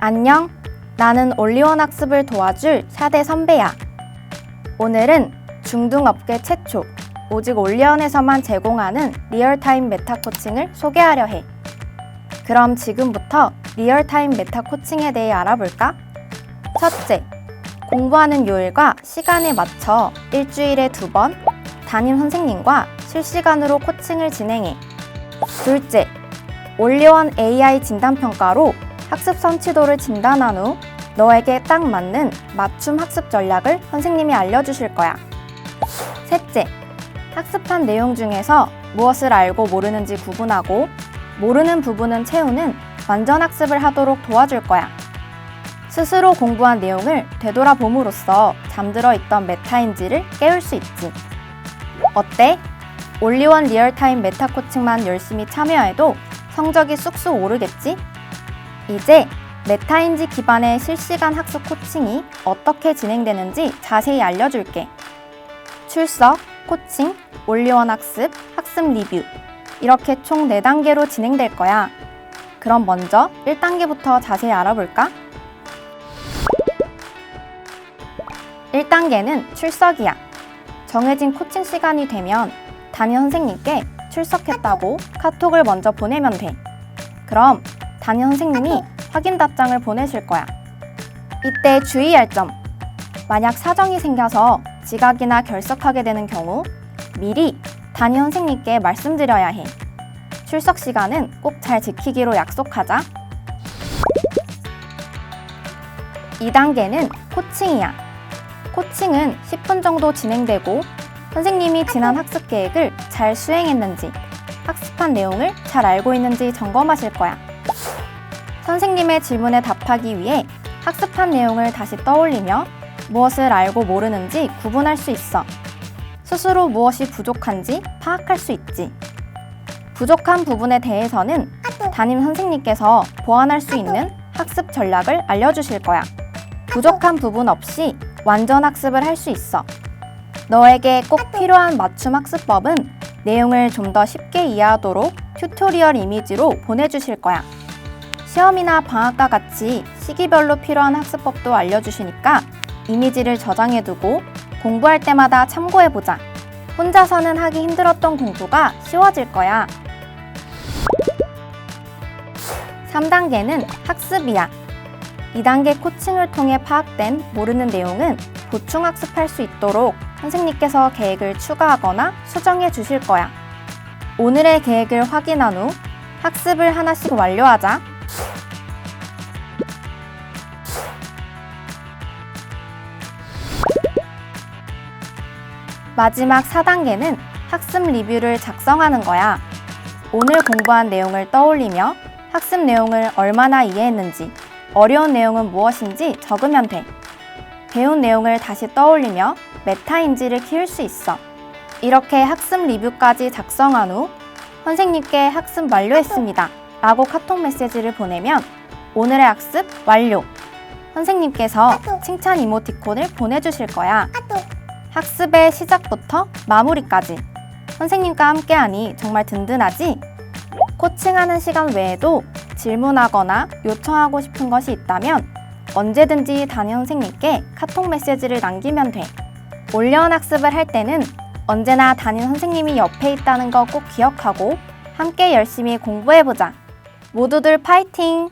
안녕. 나는 올리원 학습을 도와줄 샤대 선배야. 오늘은 중등업계 최초, 오직 올리원에서만 제공하는 리얼타임 메타 코칭을 소개하려 해. 그럼 지금부터 리얼타임 메타 코칭에 대해 알아볼까? 첫째, 공부하는 요일과 시간에 맞춰 일주일에 두 번 담임 선생님과 실시간으로 코칭을 진행해. 둘째, 올리원 AI 진단평가로 학습 선치도를 진단한 후 너에게 딱 맞는 맞춤 학습 전략을 선생님이 알려주실 거야. 셋째, 학습한 내용 중에서 무엇을 알고 모르는지 구분하고 모르는 부분은 채우는 완전 학습을 하도록 도와줄 거야. 스스로 공부한 내용을 되돌아봄으로써 잠들어 있던 메타인지를 깨울 수 있지. 어때? 올리원 리얼타임 메타 코칭만 열심히 참여해도 성적이 쑥쑥 오르겠지? 이제 메타인지 기반의 실시간 학습 코칭이 어떻게 진행되는지 자세히 알려줄게. 출석, 코칭, 올리원 학습, 학습 리뷰. 이렇게 총 4단계로 진행될 거야. 그럼 먼저 1단계부터 자세히 알아볼까? 1단계는 출석이야. 정해진 코칭 시간이 되면 담임 선생님께 출석했다고 카톡을 먼저 보내면 돼. 그럼 담임 선생님이 확인 답장을 보내실 거야. 이때 주의할 점. 만약 사정이 생겨서 지각이나 결석하게 되는 경우 미리 담임 선생님께 말씀드려야 해. 출석 시간은 꼭 잘 지키기로 약속하자. 2단계는 코칭이야. 코칭은 10분 정도 진행되고 선생님이 지난 학습 계획을 잘 수행했는지, 학습한 내용을 잘 알고 있는지 점검하실 거야. 선생님의 질문에 답하기 위해 학습한 내용을 다시 떠올리며 무엇을 알고 모르는지 구분할 수 있어. 스스로 무엇이 부족한지 파악할 수 있지. 부족한 부분에 대해서는 담임 선생님께서 보완할 수 있는 학습 전략을 알려주실 거야. 부족한 부분 없이 완전 학습을 할 수 있어. 너에게 꼭 필요한 맞춤 학습법은 내용을 좀 더 쉽게 이해하도록 튜토리얼 이미지로 보내주실 거야. 시험이나 방학과 같이 시기별로 필요한 학습법도 알려주시니까 이미지를 저장해두고 공부할 때마다 참고해보자. 혼자서는 하기 힘들었던 공부가 쉬워질 거야. 3단계는 학습이야. 2단계 코칭을 통해 파악된 모르는 내용은 보충 학습할 수 있도록 선생님께서 계획을 추가하거나 수정해 주실 거야. 오늘의 계획을 확인한 후 학습을 하나씩 완료하자. 마지막 4단계는 학습 리뷰를 작성하는 거야. 오늘 공부한 내용을 떠올리며 학습 내용을 얼마나 이해했는지, 어려운 내용은 무엇인지 적으면 돼. 배운 내용을 다시 떠올리며 메타인지를 키울 수 있어. 이렇게 학습 리뷰까지 작성한 후 선생님께 학습 완료했습니다. 라고 카톡 메시지를 보내면 오늘의 학습 완료. 선생님께서 칭찬 이모티콘을 보내주실 거야. 학습의 시작부터 마무리까지 선생님과 함께하니 정말 든든하지? 코칭하는 시간 외에도 질문하거나 요청하고 싶은 것이 있다면 언제든지 담임 선생님께 카톡 메시지를 남기면 돼. 올려온 학습을 할 때는 언제나 담임 선생님이 옆에 있다는 거 꼭 기억하고 함께 열심히 공부해보자. 모두들 파이팅!